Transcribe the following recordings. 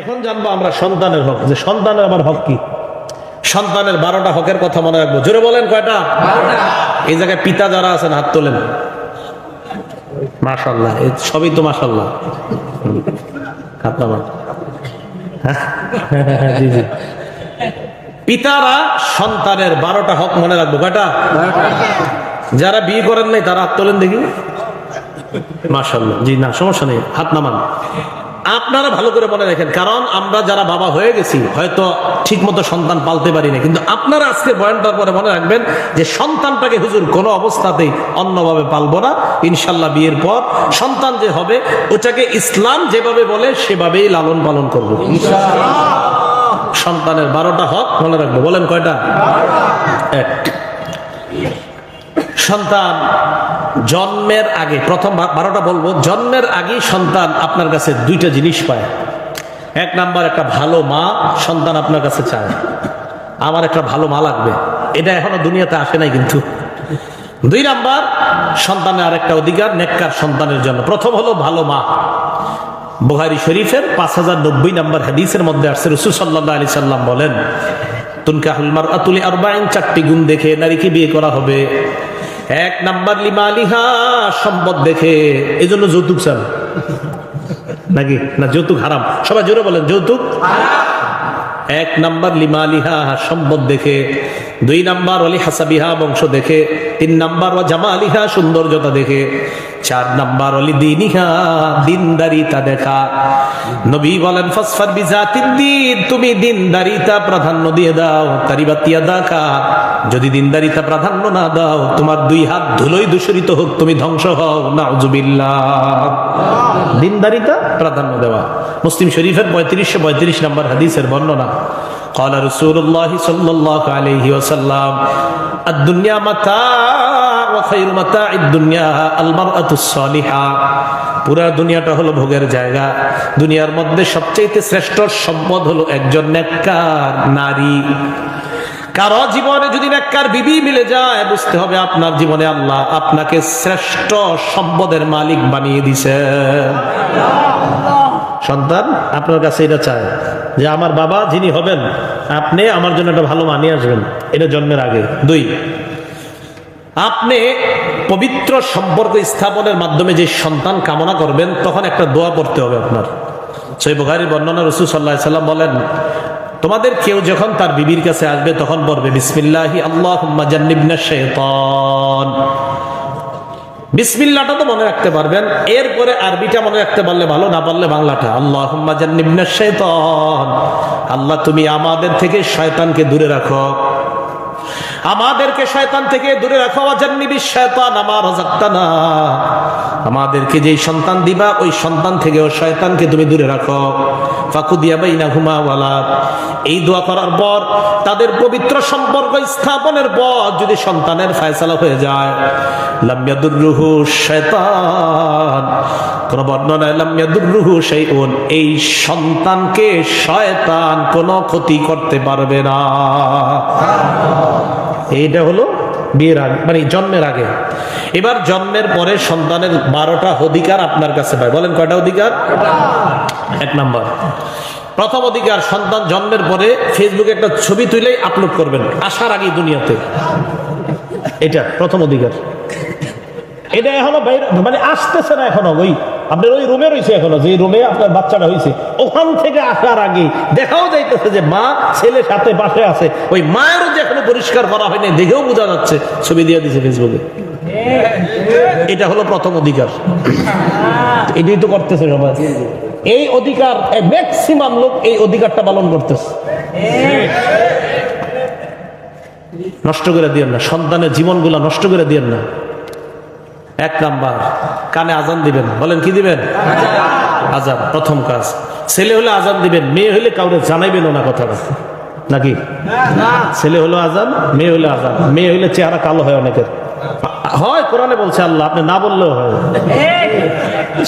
এখন জানব আমরা সন্তানের হক। যে সন্তানের আমার হক কি? সন্তানের বারোটা হকের কথা মনে রাখব। জোরে বলেন কয়টা? এই জায়গায় পিতা যারা আছেন হাত তোলেন। মাশাল্লাহ সবই তো মাশাল্লাহ নামান। হ্যাঁ? জি জি। পিতারা সন্তানের বারোটা হক মনে রাখব। কয়টা? যারা বিয়ে করেন নাই তারা হাত তোলেন দেখি। মাশাল্লাহ জি না সমস্যা নেই। হাত নামান। আপনারা ভালো করে মনে রাখেন, কারণ আমরা যারা বাবা হয়ে গেছি, হয়তো ঠিক মতো সন্তান পালতে পারি না কিন্তু আপনারা আজকে বয়ানটার পরে মনে রাখবেন যে সন্তানটাকে হুজুর কোনো অবস্থাতেই অন্যভাবে পালবো না। ইনশাল্লাহ বিয়ের পর সন্তান যে হবে, ওটাকে ইসলাম যেভাবে বলে, সেভাবেই লালন পালন করব। সন্তানের বারোটা হক মনে রাখব। বলেন কয়টা? এক। সন্তান জন্মের আগে, প্রথম বারোটা বলব, জন্মের আগেই সন্তান আপনার কাছে দুইটা জিনিস পায়। এক নাম্বার, একটা ভালো মা সন্তান আপনার কাছে চায়। আমার একটা ভালো মা লাগবে। এটা এখনও দুনিয়াতে আসে নাই কিন্তু। দুই নাম্বার, সন্তানের আরেকটা অধিকার, নেককার সন্তানের জন্য। প্রথম হলো ভালো মা। বুহারি শরীফের পাঁচ হাজার নব্বই নম্বর হাদিসের মধ্যে আসছে, রসুল সাল্লাহ আলি সাল্লাম বলেন, তুনকাহুল মার আতুলি আরবাইন চারটি গুণ দেখে নারীকে বিয়ে করা হবে। এক নাম্বার লিমা লিহা সম্পদ দেখে এই জন্য যৌতুক চান। নাকি? না, যৌতুক হারাম। সবাই জোরে বলেন, যৌতুক? এক নাম্বার লিমা লিহা সম্পদ দেখে, দুই নাম্বার অলি হাসাবিহা বংশ দেখে, তিন নাম্বার ও জামা আলিহা সৌন্দর্যতা দেখে চার নাম্বার অলি দিনিহা দিনদারিতা দেখা। নবী বলেন, ফসফার বিজা তিন দিন, তুমি দিনদারিতা প্রাধান্য দিয়ে দাও, তারিবাতিয়া দেখা যদি দিনদারিতা প্রাধান্য না দাও, তোমার দুই হাত ধুলোই দূষরিত হোক, তুমি ধ্বংস হও। নাউজুবিল্লাহ। দিনদারিতা প্রাধান্য দেওয়া। মুসলিম শরীফের পঁয়ত্রিশশো পঁয়ত্রিশ নম্বর হাদিসের বর্ণনা। قال رسول الله صلى الله عليه وسلم الدنيا متاع وخير متاع الدنيا المرأة الصالحة পুরা দুনিয়াটা হলো ভোগের জায়গা দুনিয়ার মধ্যে সবচেয়ে শ্রেষ্ঠ সম্পদ হলো একজন নেককার নারী কারো জীবনে যদি নেককার বিবি মিলে যায় বুঝতে হবে আপনার জীবনে আল্লাহ আপনাকে শ্রেষ্ঠ সম্পদের মালিক বানিয়ে দিছে সন্তান, আপনার কাছে এটা চায় যে আমার বাবা যিনি হবেন, আপনি আমার জন্য একটা ভালো মানিয়ে আসবেন। এটা জন্মের আগে। দুই, আপনি পবিত্র সম্পর্ক স্থাপনের মাধ্যমে যে সন্তান কামনা করবেন, তখন একটা দোয়া পড়তে হবে আপনার। সেই বুখারির বর্ণনা রসুল সাল্লাহ সাল্লাম বলেন, তোমাদের কেউ যখন তার বিবির কাছে আসবে, তখন বলবে, বিসমিল্লাহি আল্লাহ জান্নিবনা শেতন। বিসমিল্লাটা তো মনে রাখতে পারবেন। এরপরে আরবিটা মনে রাখতে পারলে ভালো, না পারলে বাংলাটা। আল্লাহ আল্লাহ, তুমি আমাদের থেকে শয়তানকে দূরে রাখো। আমাদেরকে শয়তান থেকে দূরে রাখো জান্নিবি শয়তান আমার না আমাদেরকে যেই সন্তান দিবা, ওই সন্তান থেকেও শয়তানকে তুমি দূরে রাখো। ফাকুদিয়া বাইনা হুমা ওয়ালা। এই দোয়া করার পর, তাদের পবিত্র সম্পর্ক স্থাপনের পর যদি সন্তানের ফয়সালা হয়ে যায়, লামিয়াদুররুহু শয়তান। কোন বর্ণনায় লামিয়াদুররুহু শাইউন, এই সন্তানকে শয়তান কোনো ক্ষতি করতে পারবে না। এইটা হলো বিয়ের আগে মানে জন্মের আগে। এবার জন্মের পরে সন্তানের বারোটা অধিকার আপনার কাছে পায়। বলেন কয়টা অধিকার? এক নাম্বার। প্রথম অধিকার, সন্তান জন্মের পরে ফেসবুকে একটা ছবি তুলেই আপলোড করবেন, আসার আগে দুনিয়াতে। এটা প্রথম অধিকার। এটা এখনও মানে আসতেছে না এখনও, ওই আপনার ওই রুমে রয়েছে এখনও, যে রুমে আপনার বাচ্চাটা হয়েছে। ওখান থেকে আসার আগে দেখাও যাইতেছে যে মা ছেলে সাথে পাশে আছে। ওই মায়েরও যে এখনও পরিষ্কার করা হয়নি, দেখেও বোঝা যাচ্ছে, ছবি দিয়ে দিছে ফেসবুকে এটা হলো প্রথম অধিকার। এটাই তো করতেছে সবাই এই অধিকার ম্যাক্সিমাম লোক এই অধিকারটা পালন করতেছে। নষ্ট করে দিয়েন না, সন্তানের জীবনগুলা নষ্ট করে দিয়েন না। এক নাম্বার, কানে আজান দিবেন। বলেন, কি দিবেন? আজান, প্রথম কাজ। ছেলে হলে আজান দিবেন, মেয়ে হলে কাউরে জানাইবেন না কথাটা। নাকি? ছেলে হলো আজান, মেয়ে হলে আজান। মেয়ে হলে চেহারা কালো হয় অনেকের। হয়, কোরআনে বলছে আল্লাহ, আপনি না বললেও হয়।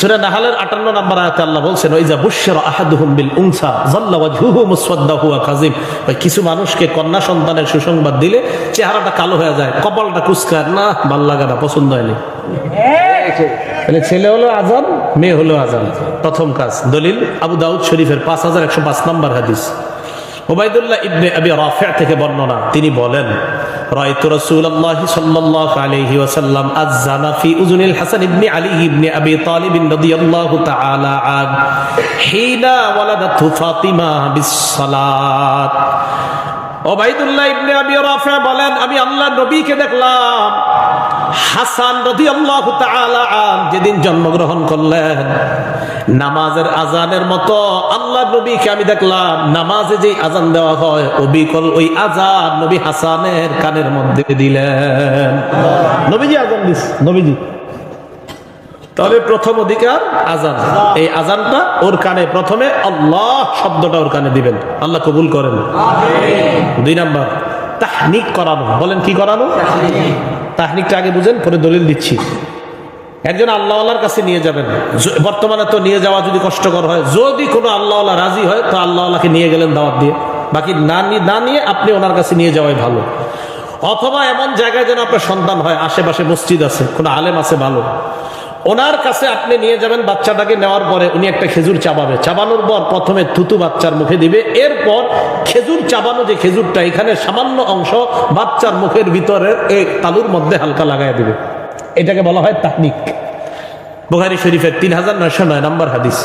সূরা নাহালের 58 নম্বর আয়াতে আল্লাহ বলছেন ওইজা বুশরা আহাদুহুম বিল উনসা, যাল্লা ওয়াজহুহু মুসওয়াদ্দাহু ওয়া কাযিম ওই কিছু মানুষকে কন্যা সন্তানের সুসংবাদ দিলে চেহারাটা কালো হয়ে যায়, কপালটা কুচকায়, না, ভালো লাগে না, পছন্দ হয়নি। তাহলে ছেলে হলো আজান মেয়ে হলো আজান প্রথম কাজ, দলিল, আবু দাউদ শরীফের পাঁচ হাজার একশো পাঁচ নম্বর হাদিস। ওবায়দুল্লাহ ইবনে আবি রাফিয়া থেকে বর্ণনা, তিনি বলেন, রায়তু রাসূলুল্লাহ সাল্লাল্লাহু আলাইহি ওয়াসাল্লাম আয-জানা ফি উযুনিল হাসান ইবনে আলী ইবনে আবি তালিব রাদিয়াল্লাহু তাআলা আন, হিনা ওয়ালাদাতহু ফাতিমা বিস-সালাত। ওবাইদুল্লাহ ইবনে আবি রাফিয়া বলেন, আমি আল্লাহ নবীকে দেখলাম হাসান তাআলা আন যেদিন জন্মগ্রহণ করলেন। নামাজের আজানের মতো আল্লাহ নবীকে আমি দেখলাম নামাজে যেই আজান দেওয়া হয় অবিকল ওই আজান নবী হাসানের কানের মধ্যে দিলেন। নবীজি আজান দিস নবীজি। তাহলে প্রথম অধিকার আজান এই আজানটা ওর কানে প্রথমে আল্লাহ শব্দটা ওর কানে দিবেন। আল্লাহ কবুল করেন। দুই নাম্বার তাহনিক করানো। বলেন কি করানো? তাহনিকটা আগে বুঝেন, পরে দলিল দিচ্ছি। একজন আল্লাহওয়ালার কাছে নিয়ে যাবেন। বর্তমানে তো নিয়ে যাওয়া যদি কষ্টকর হয়, যদি কোনো আল্লাহওয়ালা রাজি হয়, তো আল্লাহওয়ালাকে নিয়ে গেলেন দাওয়াত দিয়ে। বাকি না না নিয়ে আপনি ওনার কাছে নিয়ে যাওয়াই ভালো। অথবা এমন জায়গায় যেন আপনার সন্তান হয়, আশেপাশে মসজিদ আছে, কোনো আলেম আছে ভালো। ওনার কাছে আপনি নিয়ে যাবেন বাচ্চাটাকে নেওয়ার পরে উনি একটা খেজুর চাবাবে। চাবানোর পর প্রথমে থুতু বাচ্চার মুখে দিবে। এরপর খেজুর চাবানো যে খেজুরটা, এখানে সামান্য অংশ বাচ্চার মুখের ভিতরে এই তালুর মধ্যে হালকা লাগাই দিবে। এটাকে বলা হয় তাকনিক বুখারি শরীফের তিন হাজার নয়শো নয় নম্বর হাদিস।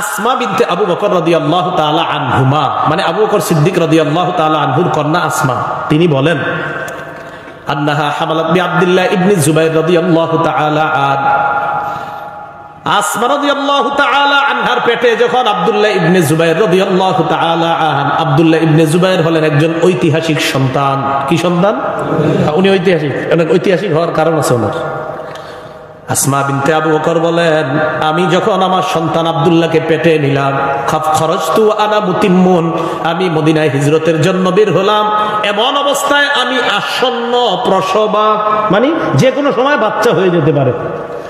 আসমা বিনতে আবু বকর রদি আল্লাহ তালা আনহুমা মানে আবু বকর সিদ্দিক রদি আল্লাহ তালা আনহুর কন্যা আসমা, তিনি বলেন আন্নাহা হামালাত বি আব্দুল্লাহ ইবনে জুবাইর রাদিয়াল্লাহু তাআলা আন। আসমা রাদিয়াল্লাহু তাআলা আনহার পেটে যখন আব্দুল্লাহ ইবনে জুবাইর রাদিয়াল্লাহু তাআলা আন, আব্দুল্লাহ ইবনে জুবাইর হলেন একজন ঐতিহাসিক সন্তান। কি সন্তান? উনি ঐতিহাসিক, অনেক ঐতিহাসিক হওয়ার কারণ আছে ওনার। আসমা বিনতে আবু বকর বলেন, আমি যখন আমার সন্তান আব্দুল্লাহকে পেটে নিলাম খাপ খরচ তু আনা মুতিমুন আমি মদিনায় হিজরতের জন্য বের হলাম, এমন অবস্থায় আমি আসন্ন প্রসবা মানে যে কোনো সময় বাচ্চা হয়ে যেতে পারে।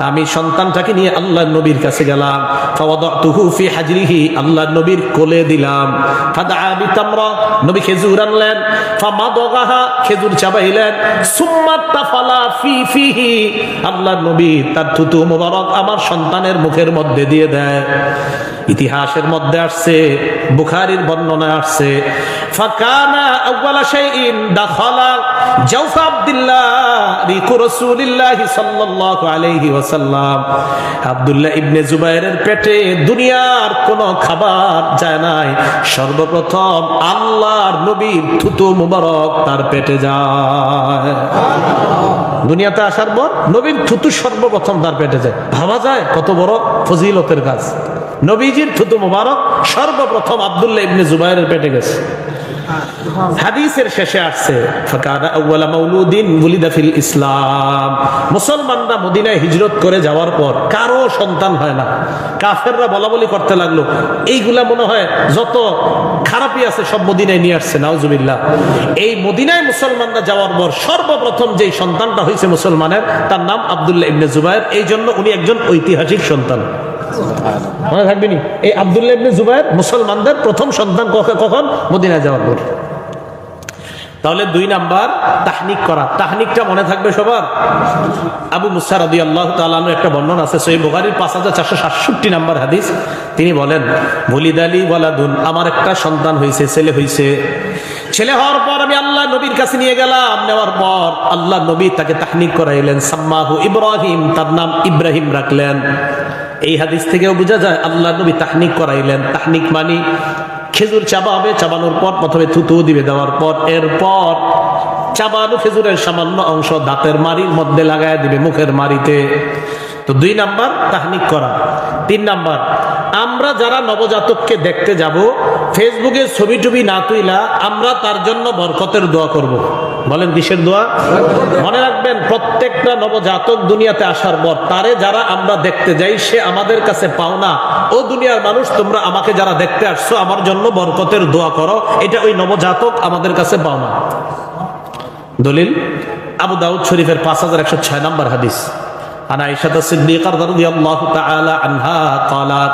আমি সন্তানটাকে নিয়ে আল্লাহ নবীর কাছে গেলাম। আল্লাহ ফি হাজরিহি, আল্লাহর নবীর কোলে দিলাম। নবী খেজুর আনলেন। খেজুর চাবাইলেন। আল্লাহ নবী তার থুতু মোবারক আমার সন্তানের মুখের মধ্যে দিয়ে দেয়। ইতিহাসের মধ্যে আসছে, বুখারীর বর্ণনা আসছে, ফাকানা আউয়ালা শাইইন দাখালা জাওফা আব্দুল্লাহ রিকু রাসূলিল্লাহি সাল্লাল্লাহু আলাইহি ওয়াসাল্লাম। আব্দুল্লাহ ইবনে জুবাইরের পেটে দুনিয়ার কোনো খাবার যায় নাই। সর্বপ্রথম আল্লাহর নবীর থুতু মুবারক তার পেটে যায়। দুনিয়াতে আসার পর নবীর থুতু সর্বপ্রথম তার পেটে যায়। ভাবা যায় কত বড় ফজিলতের কাজ। নবীজির থুতু মুবারক সর্বপ্রথম আব্দুল্লাহ ইবনে জুবাইরের পেটে গেছে। হাদিসের শেষে আসছে ফিল ইসলাম। মুসলমানরা মদিনায় হিজরত করে যাওয়ার পর কারও সন্তান হয় না। কাফেররা বলা বলি করতে লাগল। এইগুলা মনে হয় যত খারাপই আছে, সব মদিনায় নিয়ে আসছে, নাউজুবিল্লাহ। এই মদিনায় মুসলমানরা যাওয়ার পর সর্বপ্রথম যেই সন্তানটা হয়েছে মুসলমানের, তার নাম আবদুল্লাহ ইবনে জুবাইর এই জন্য উনি একজন ঐতিহাসিক সন্তান। মনে থাকবেনি? এই আবদুল্লাহ ইবনে জুবাইর মুসলমানদের প্রথম সন্তান কখ- কখন? মদিনায় যাওয়ার পর। তাহলে দুই নাম্বার তাহনিক করা। তাহনিকটা মনে থাকবে সবার? আবু মুসা রদি আল্লাহ তালানোর একটা বর্ণনা আছে সই বুখারির পাঁচ হাজার চারশো সাতষট্টি নাম্বার হাদিস। তিনি বলেন ভলিদ আলী ওয়ালাদুন, আমার একটা সন্তান হয়েছে ছেলে হয়েছে ছেলে হওয়ার পর আমি আল্লাহ নবীর কাছে নিয়ে গেলাম। নেওয়ার পর আল্লাহ নবী তাকে তাহনিক করাইলেন। সাম্মাহু ইব্রাহিম, তার নাম ইব্রাহিম রাখলেন। এই হাদিস থেকেও বোঝা যায়, আল্লাহ নবী তাহনিক করাইলেন। তাহনিক মানি খেজুর চাবাবে, চাবানোর পর প্রথমে থুতু দিবে দেওয়ার পর, এরপর চাবানো খেজুরের সামান্য অংশ দাঁতের মারির মধ্যে লাগায় দিবে মুখের মারিতে তো দুই নাম্বার, তাহনিক করা তিন নাম্বার, আমরা যারা নবজাতককে দেখতে যাব, ফেসবুকে ছবি টুবি না তুইলা আমরা তার জন্য বরকতের দোয়া করব। বলেন কিসের দোয়া মনে রাখবেন প্রত্যেকটা নবজাতক দুনিয়াতে আসার পর তারে যারা আমরা দেখতে যাই সে আমাদের কাছে পাওনা ও দুনিয়ার মানুষ তোমরা আমাকে যারা দেখতে আসছো আমার জন্য বরকতের দোয়া করো এটা ওই নবজাতক আমাদের কাছে পাওনা দলিল আবু দাউদ শরীফের পাঁচ হাজার একশো ছয় নম্বর হাদিস عن عائشة الصديقة رضي الله تعالى عنها قالت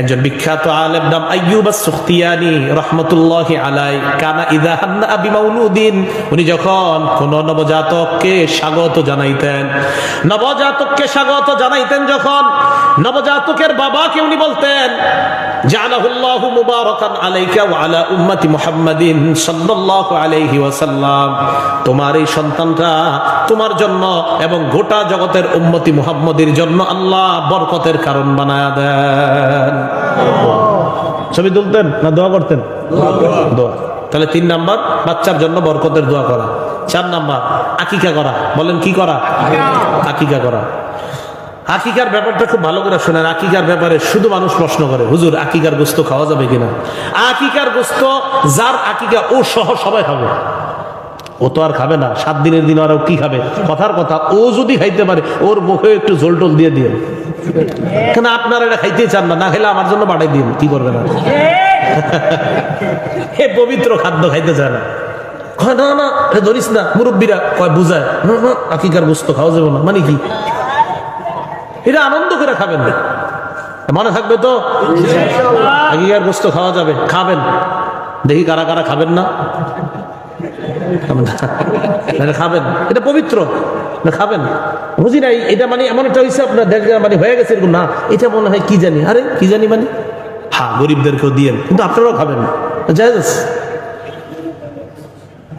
একজন বিখ্যাত আলেম নাম আইয়ুব সুখতিয়ানি রহমতুল্লাহ আলাই কানা ইদা হান্না আবি মাউলুদিন। উনি যখন কোন নবজাতককে স্বাগত জানাইতেন, নবজাতককে স্বাগত জানাইতেন যখন নবজাতকের বাবাকে উনি বলতেন, জালাহুল্লাহু মুবারাকান আলাইকা ওয়া আলা উম্মতি মুহাম্মাদিন সাল্লাল্লাহু আলাইহি ওয়াসাল্লাম। তোমার এই সন্তানটা তোমার জন্য এবং গোটা জগতের উম্মতি মুহাম্মদের জন্য আল্লাহ বরকতের কারণ বানায়া দেন। ছবি তুলতেন না দোয়া করতেন? দোয়া তাহলে তিন নাম্বার বাচ্চার জন্য বরকতের দোয়া করা। চার নাম্বার আকিকা করা। বলেন কি করা? আকিকা করা। আকিকার ব্যাপারটা খুব ভালো করে শোনেন। আকিকার ব্যাপারে শুধু মানুষ প্রশ্ন করে। হুজুর আকিকার গোস্ত খাওয়া যাবে কিনা? আকিকার গোস্ত যার আকিকা ও সহ সবাই খাবে। ও তো আর খাবে না সাত দিনের দিন আর ও কি খাবে? কথার কথা ও যদি খাইতে পারে ওর মুখে একটু ঝোল টোল দিয়ে দিয়ে কেন আপনারা এটা খাইতে চান না? না খেলে আমার জন্য পাঠাই দিন কি করবেন আর? হে পবিত্র খাদ্য খাইতে চায় না। কয় না না এ ধরিস না। মুরব্বীরা কয় বুঝায়। না না আকিকার গোস্ত খাওয়া যাবে না। মানে কি? এটা আনন্দ করে খাবেন না। মনে থাকবে তো? আকিকার গোস্ত খাওয়া যাবে খাবেন। দেখি কারা কারা খাবেন না? খাবেন। এটা পবিত্র। না, খাবেন। বুঝি নাই, এটা মানে এমন একটা হয়েছে আপনার, দেখা মানে হয়ে গেছে এরকম। না, এটা মনে হয় কি জানি? আরে, কি জানি মানে? হ্যাঁ গরিবদেরকেও দিয়ে। কিন্তু আপনারাও খাবেন। আছে।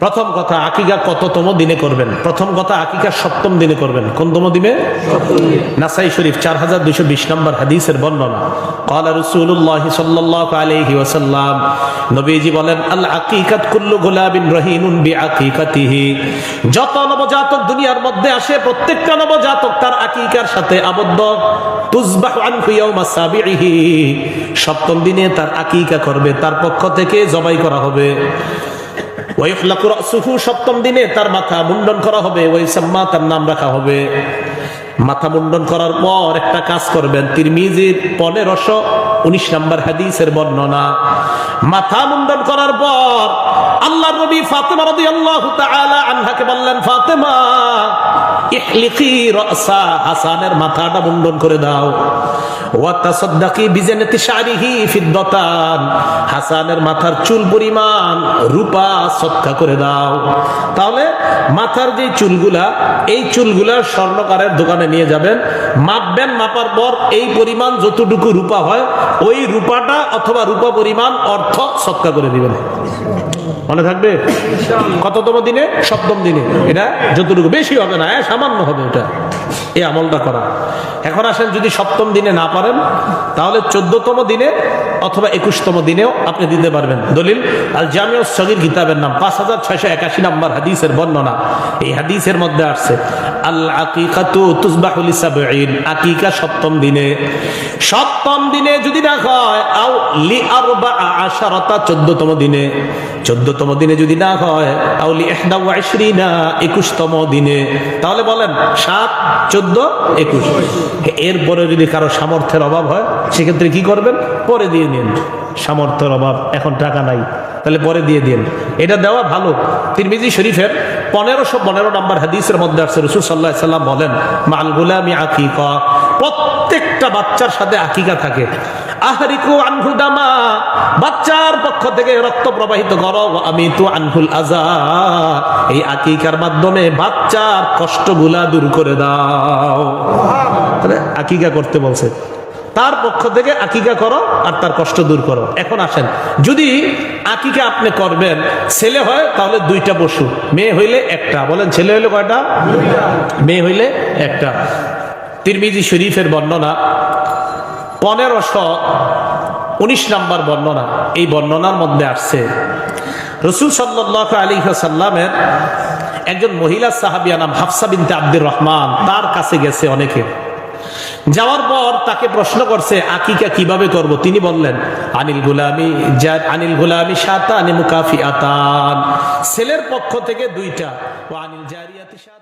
প্রথম কথা, আকিকা কততম দিনে করবেন? প্রথম কথা, আকিকা সপ্তম দিনে করবেন। কোন তম দিনে? নাসাই শরীফ চার হাজার দুশো বিশ নম্বর হাদিসের বর্ণনা। কালা রসুল্লাহ সাল্লাহ আলহি ওসাল্লাম নবীজি বলেন, আল আকিকাত কুল্লু গোলাবিন রহিমুন বি আকিকাতিহি যত নবজাতক দুনিয়ার মধ্যে আসে, প্রত্যেকটা নবজাতক তার আকিকার সাথে আবদ্ধ। তুজবাহ আনহু ইয়াউমা সপ্তম দিনে তার আকিকা করবে, তার পক্ষ থেকে জবাই করা হবে। সপ্তম দিনে তার মাথা মুন্ডন করা হবে, ওয়াইসাম্মা তার নাম রাখা হবে। মাথা মুন্ডন করার পর একটা কাজ করবেন তিরমিজির পনেরোশো উনিশ নম্বর হাদিসের বর্ণনা। মাথা মুন্ডন করার পর আল্লাহ নবী ফাতেমা রাদিয়াল্লাহু তাআলা আনহাকে বললেন, ফাতেমা ইহলিকি রাসা, হাসানের মাথাটা মুন্ডন করে দাও। ওয়া তাসাদ্দাকি বিজানাতি শারিহি ফিদ্দাতান। হাসানের মাথার চুল পরিমাণ রূপা সৎকা করে দাও। তাহলে মাথার যে চুলগুলা এই চুলগুলা স্বর্ণকারের দোকানে নিয়ে যাবেন। মাপবেন মাপার পর এই পরিমাণ যতটুকু রূপা হয় ওই রূপাটা অথবা রূপা পরিমাণ অর্থ সৎকা করে দিবেন। মনে থাকবে? কততম দিনে? সপ্তম দিনে। এটা যতটুকু বেশি হবে না হ্যাঁ, সামান্য হবে এটা। এই আমলটা করা। এখন আসেন যদি সপ্তম দিনে না পারেন, তাহলে চোদ্দতম দিনে অথবা একুশতম দিনেও আপনি দিতে পারবেন। দলিল আল জামিউ সগির কিতাবের নাম, পাঁচ হাজার ছয়শো একাশি নম্বর হাদিসের বর্ণনা। এই হাদিসের মধ্যে আসছে আল আকিকাতু তুসবাহুল সাবঈন আকিকা সপ্তম দিনে। সপ্তম দিনে যদি না হয়, আও লি আরবা আশারতা চোদ্দতম দিনে। চোদ্দতম দিনে যদি না হয় এহদা আশরিনা একুশতম দিনে। তাহলে বলেন, সাত, চোদ্দ, একুশ। এরপরে যদি কারও সামর্থ্যের অভাব হয়, সেক্ষেত্রে কি করবেন? পরে দিয়ে নিন সামর্থ্যের অভাব, এখন টাকা নাই। তাহলে পরে দিয়ে দিন। এটা দেওয়া ভালো। তিরমিজি শরীফের পনেরোশো পনেরো নম্বর হাদিসের মধ্যে আসছে, রসুল সাল্লাহ সাল্লাম বলেন, মাল গুলামি আকিকা। প্রত্যেকটা বাচ্চার সাথে আকিকা থাকে। আহরিকু আনহু দামা। বাচ্চার পক্ষ থেকে রক্ত প্রবাহিত করো। আমি তো আনহুল আজা। এই আকিকার মাধ্যমে বাচ্চার কষ্টগুলা দূর করে দাও। আকিকা করতে বলছে। তার পক্ষ থেকে আকিকা করো আর তার কষ্ট দূর করো। এখন আসেন, যদি আকিকা আপনি করবেন, ছেলে হয় তাহলে দুইটা পশু, মেয়ে হইলে একটা। বলেন, ছেলে হইলে কয়টা? মেয়ে হইলে একটা। তিরমিজি শরীফের বর্ণনা পনেরোশো উনিশ নাম্বার বর্ণনা। এই বর্ণনার মধ্যে আসছে, রসুল সাল্লাহ আলী সাল্লামের একজন মহিলা সাহাবিয়া নাম হাফসা বিনতে আব্দুর রহমান, তার কাছে গেছে অনেকে। যাওয়ার পর তাকে প্রশ্ন করছে, আকিকা কীভাবে করব? তিনি বললেন, আনিল গুলামি আনিল গুলামি সাতা আনি মুকাফি আতান ছেলের পক্ষ থেকে দুইটা ও আনিল জারিয়াতি সাত